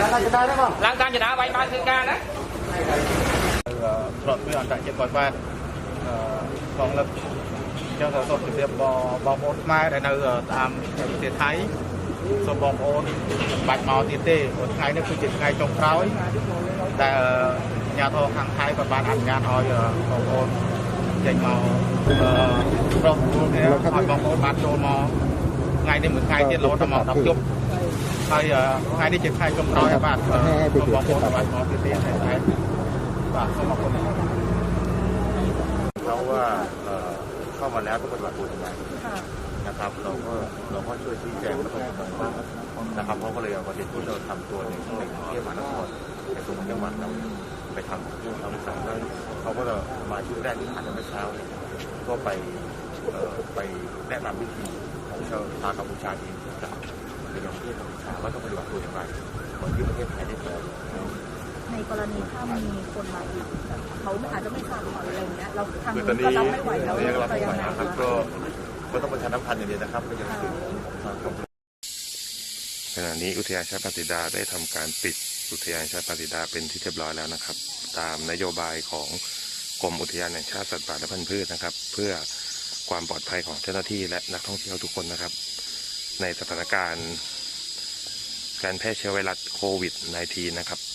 ឡើងតាមចម្ដៅហ្នឹងបងឡើងតាមចម្ដៅបាយបានធ្វើការណាត្រត់ធ្វើអន្តរជាតិគាត់បាទផងលឹកចឹងសូមសូមជម្រាបបងប្អូនខ្មែរដែលនៅតាមប្រទេសថៃសូមបងប្អូនមិនបាច់មកទៀតទេព្រោះថ្ងៃនេះគឺជាថ្ងៃចុងក្រោយដែលញ្ញាធរខាងថៃក៏បានអនុញ្ញាតឲ្យបងប្អូនចេញមកប្រុសខ្លួនគ្នាឲ្យបងប្អូនបានចូលមកថ្ងៃនេះមួយថ្ងៃទៀតរហូតដល់មក10ជប់ ហើយថ្ងៃនេះជាថ្ងៃចុងក្រោយហើយបាទសូមបងប្អូនមិនបាច់មកទៀតទេតែបាទសូមអរគុណ เขาว่าเอ่อเข้ามาแล้วต้องปฏิบัติตัวยังไงนะครับ เราก็เราก็ช่วยชี้แจงและประเมินบ้างนะครับเขาก็เลยเอาประเด็นที่เราทำตัวในในกรุงเทพมหานครในตัวจังหวัดเราไปทำเรื่องทำสั่งแล้วเขาก็มาชุดแรกที่ผ่านมาเมื่อเช้าเนี่ยก็ไปเอ่อไปแนะนำวิธีของชาวชาวกัมพูชาเองนะครับ ในประเทศกัมพูชาว่าต้องปฏิบัติตัวอย่างไรเหมือนที่ประเทศไทยได้เปิดในกรณีถ้ามีคนมาอีกเขาอาจจะไม่ทราบก่ออะไรอย่างเงี้ยเราทางคือตอนนี้ก็รับไม่ไหวแล้วยังรับจะไม่ไหวยังไงนะครับก็ก็ต้องประชาสัมพันธ์อย่างเดียวนะครับก็ยังถึงทางกรมขณะนี้อุทยานชาติปาติดาได้ทำการปิดอุทยานชาติปาติดาเป็นที่เรียบร้อยแล้วนะครับ ตามนโยบายของกรมอุทยานแห่งชาติสัตว์ป่าและพันธุ์พืชนะครับ เพื่อความปลอดภัยของเจ้าหน้าที่และนักท่องเที่ยวทุกคนนะครับ ในสถานการณ์การแพร่เชื้อไวรัสโควิด -19 นะครับ